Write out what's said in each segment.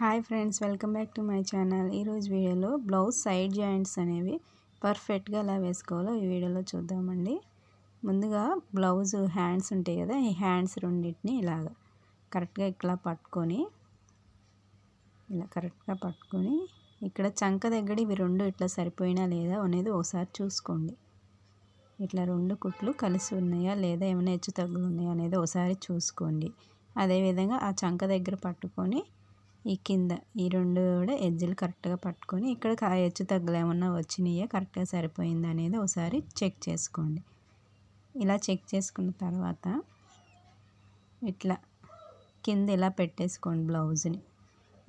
Hi friends welcome back to my channel. ఈరోజు వీడియోలో blouse side joints అనేవి పర్ఫెక్ట్గా ఎలా వేసుకోవాలో ఈ వీడియోలో చూద్దామండి. ముందుగా బ్లౌజ్ హ్యాండ్స్ ఉంటాయి కదా ఈ హ్యాండ్స్ రెండింటిని ఇలాగ కరెక్ట్గా ఇట్లా పట్టుకొని ఇలా కరెక్ట్గా పట్టుకొని ఇక్కడ చంక దగ్గర ఇవి రెండు ఇట్లా సరిపోయినా లేదా అనేది ఒకసారి చూసుకోండి. ఇట్లా రెండు కుట్లు కలిసి ఉన్నాయా లేదా ఏమైనా హెచ్చు తగ్గులు ఉన్నాయా అనేది ఒకసారి చూసుకోండి. అదేవిధంగా ఆ చంక దగ్గర పట్టుకొని ఈ కింద ఈ రెండు కూడా ఎడ్జులు కరెక్ట్గా పట్టుకొని ఇక్కడ హెచ్చు తగ్గులు ఏమన్నా వచ్చినాయా కరెక్ట్గా సరిపోయింది అనేది ఒకసారి చెక్ చేసుకోండి. ఇలా చెక్ చేసుకున్న తర్వాత ఇట్లా కింద ఇలా పెట్టేసుకోండి బ్లౌజ్ని.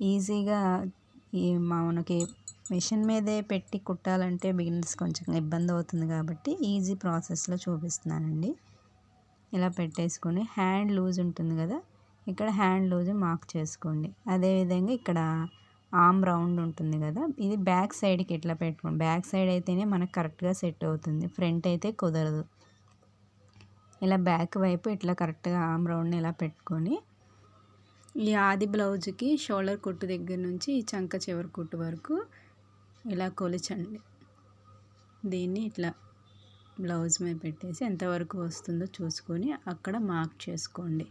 ఈజీగా ఈ మనకి మిషన్ మీదే పెట్టి కుట్టాలంటే బిగినర్స్ కొంచెం ఇబ్బంది అవుతుంది కాబట్టి ఈజీ ప్రాసెస్లో చూపిస్తున్నానండి. ఇలా పెట్టేసుకొని హ్యాండ్ లూజ్ ఉంటుంది కదా ఇక్కడ హ్యాండ్ లూజ్ మార్క్ చేసుకోండి. అదేవిధంగా ఇక్కడ ఆమ్ రౌండ్ ఉంటుంది కదా ఇది బ్యాక్ సైడ్కి ఎట్లా పెట్టుకోండి? బ్యాక్ సైడ్ అయితేనే మనకు కరెక్ట్గా సెట్ అవుతుంది ఫ్రంట్ అయితే కుదరదు. ఇలా బ్యాక్ వైపు ఇట్లా కరెక్ట్గా ఆమ్ రౌండ్ని ఇలా పెట్టుకొని ఈ ఆది బ్లౌజ్కి షోల్డర్ కుట్టు దగ్గర నుంచి ఈ చంక చివరి కుట్టు వరకు ఇలా కొలిచండి. దీన్ని ఇట్లా బ్లౌజ్ మీద పెట్టేసి ఎంతవరకు వస్తుందో చూసుకొని అక్కడ మార్క్ చేసుకోండి.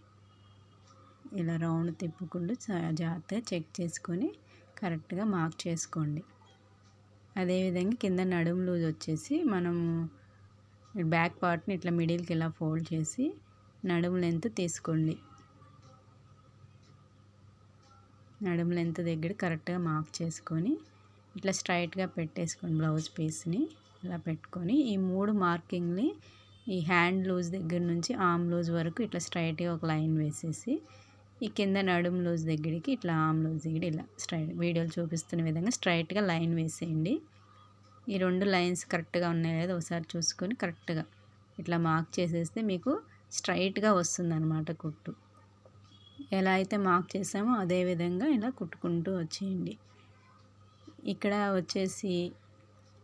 ఇలా రౌండ్ తిప్పుకుంటూ జాగ్రత్తగా చెక్ చేసుకొని కరెక్ట్గా మార్క్ చేసుకోండి. అదేవిధంగా కింద నడుము లూజ్ వచ్చేసి మనము బ్యాక్ పార్ట్ని ఇట్లా మిడిల్కి ఇలా ఫోల్డ్ చేసి నడుము లెంత్ తీసుకోండి. నడుము లెంత్ దగ్గర కరెక్ట్గా మార్క్ చేసుకొని ఇట్లా స్ట్రైట్గా పెట్టేసుకోండి బ్లౌజ్ పీస్ని. ఇలా పెట్టుకొని ఈ మూడు మార్కింగ్ని ఈ హ్యాండ్ లూజ్ దగ్గర నుంచి ఆమ్ లూజ్ వరకు ఇట్లా స్ట్రైట్గా ఒక లైన్ వేసేసి ఈ కింద నడుము లూజ్ దగ్గరికి ఇట్లా ఆమ్ లూజ్ దగ్గర ఇలా స్ట్రైట్ వీడియోలు చూపిస్తున్న విధంగా స్ట్రైట్గా లైన్ వేసేయండి. ఈ రెండు లైన్స్ కరెక్ట్గా ఉన్నాయి లేదా ఒకసారి చూసుకొని కరెక్ట్గా ఇట్లా మార్క్ చేసేస్తే మీకు స్ట్రైట్గా వస్తుంది అనమాట కుట్టు. ఎలా అయితే మార్క్ చేసామో అదే విధంగా ఇలా కుట్టుకుంటూ వచ్చేయండి. ఇక్కడ వచ్చేసి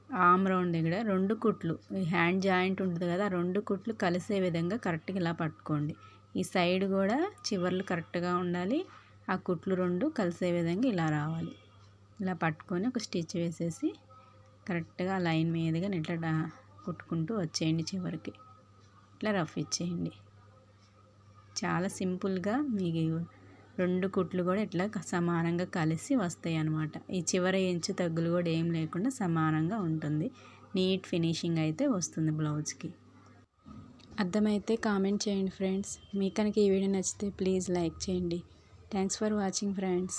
ఆమ్ రౌండ్ దగ్గర రెండు కుట్లు హ్యాండ్ జాయింట్ ఉంటుంది కదా రెండు కుట్లు కలిసే విధంగా కరెక్ట్గా ఇలా పట్టుకోండి. ఈ సైడ్ కూడా చివర్లు కరెక్ట్గా ఉండాలి. ఆ కుట్లు రెండు కలిసే విధంగా ఇలా రావాలి. ఇలా పట్టుకొని ఒక స్టిచ్ వేసేసి కరెక్ట్గా లైన్ మీదుగా ఇట్లా కుట్టుకుంటూ వచ్చేయండి చివరికి. ఇట్లా రఫ్ ఇచ్చేయండి. చాలా సింపుల్గా మీకు రెండు కుట్లు కూడా ఇట్లా సమానంగా కలిసి వస్తాయి అన్నమాట ఈ చివరి ఇంచు తగ్గులు కూడా ఏం లేకుండా సమానంగా ఉంటుంది. నీట్ ఫినిషింగ్ అయితే వస్తుంది బ్లౌజ్కి. అర్థమైతే కామెంట్ చేయండి ఫ్రెండ్స్. మీ కనుక ఈ వీడియో నచ్చితే ప్లీజ్ లైక్ చేయండి. Thanks for watching friends.